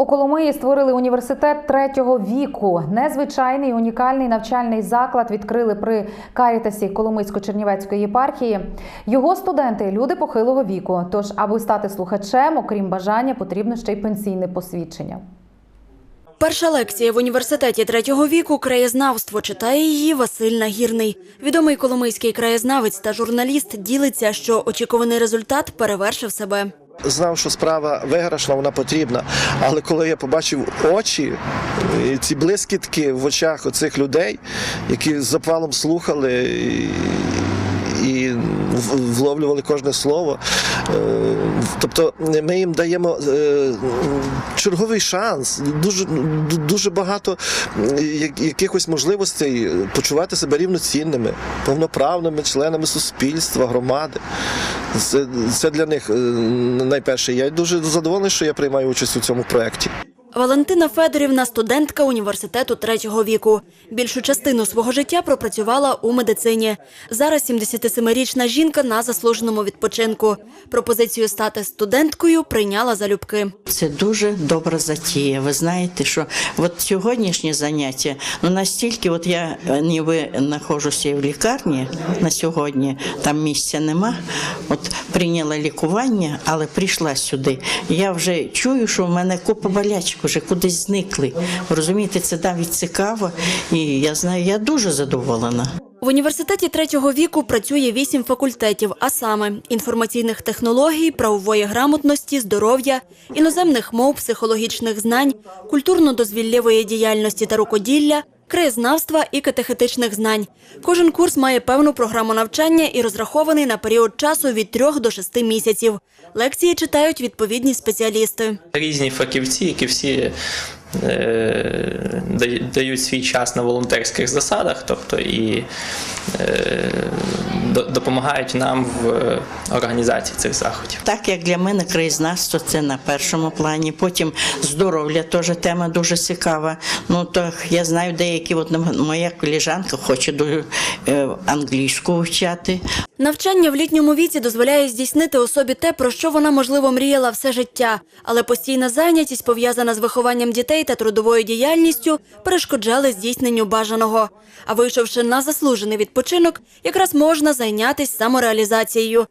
У Коломиї створили університет третього віку. Незвичайний унікальний навчальний заклад відкрили при Карітасі Коломийсько-Чернівецької єпархії. Його студенти люди похилого віку. Тож, аби стати слухачем, окрім бажання, потрібно ще й пенсійне посвідчення. Перша лекція в університеті третього віку краєзнавство читає її Василь Нагірний. Відомий коломийський краєзнавець та журналіст ділиться, що очікуваний результат перевершив себе. Знав, що справа виграшна, вона потрібна. Але коли я побачив очі, ці блискітки в очах оцих людей, які з запалом слухали і, і вловлювали кожне слово. е, Тобто ми їм даємо е, черговий шанс, дуже, дуже багато е, якихось можливостей почувати себе рівноцінними, повноправними членами суспільства, громади. Це, для них е, найперше. Я дуже задоволений, що я приймаю участь у цьому проєкті. Валентина Федорівна студентка університету третього віку. Більшу частину свого життя пропрацювала у медицині. Зараз 77-річна жінка на заслуженому відпочинку. Пропозицію стати студенткою прийняла залюбки. Це дуже добра затія. Ви знаєте, що от сьогоднішнє заняття, ну настільки, от я е, ніби знаходжуся в лікарні на сьогодні, там місця нема. От прийняла лікування, але прийшла сюди. Я вже чую, що в мене купа болячок вже кудись зникли. Розумієте, це навіть цікаво, і я знаю, я дуже задоволена. В університеті третього віку працює вісім факультетів, а саме інформаційних технологій, правової грамотності, здоров'я, іноземних мов, психологічних знань, культурно-дозвіллєвої діяльності та рукоділля, краєзнавства і катехетичних знань. Кожен курс має певну програму навчання і розрахований на період часу від 3 до 6 місяців. Лекції читають відповідні спеціалісти. різні фахівці, які всі дають свій час на волонтерських засадах, тобто і е, допомагають нам в е, організації цих заходів. Так як для мене краєзнавство це на першому плані. Потім здоров'я теж тема дуже цікава. Ну то я знаю, деякі от моя коліжанка хоче дуже е, англійську вчати. Навчання в літньому віці дозволяє здійснити особі те, про що вона, можливо, мріяла все життя. Але постійна зайнятість, пов'язана з вихованням дітей та трудовою діяльністю, перешкоджали здійсненню бажаного. А вийшовши на заслужений відпочинок, якраз можна зайнятися самореалізацією.